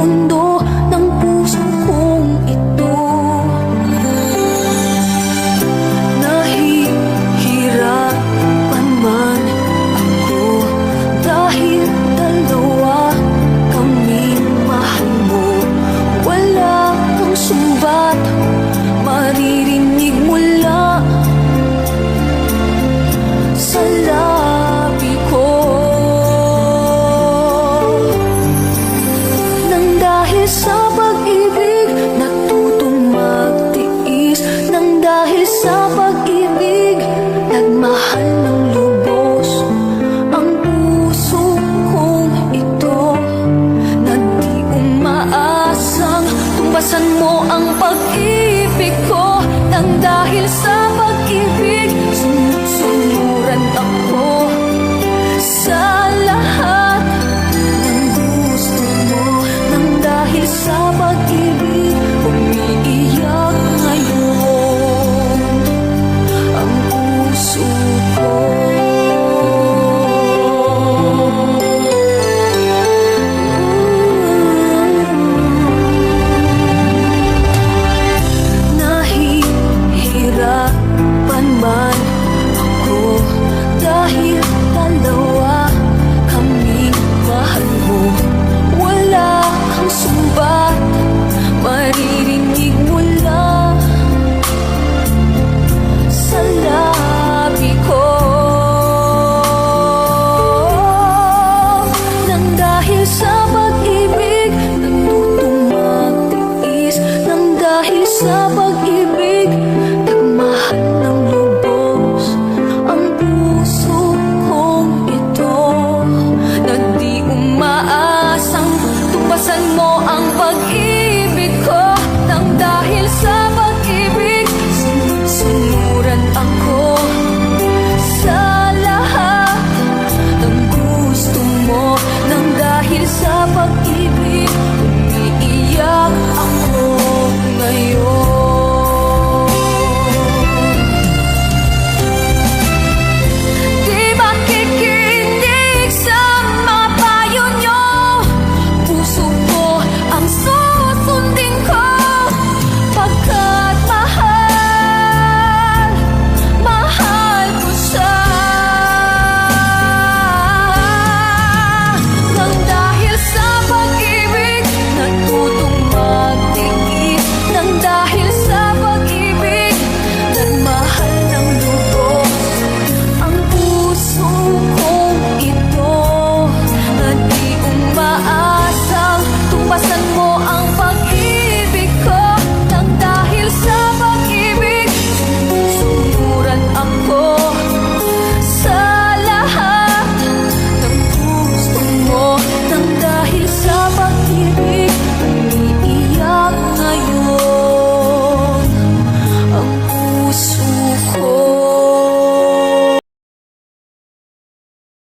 温度。sa pag-ibig Natutong magtiis Nang dahil sa pag-ibig. Nagmahal ng lubos Ang puso kong ito Na di umaasang Tumbasan mo ang pag-ibig ko. Nang dahil sa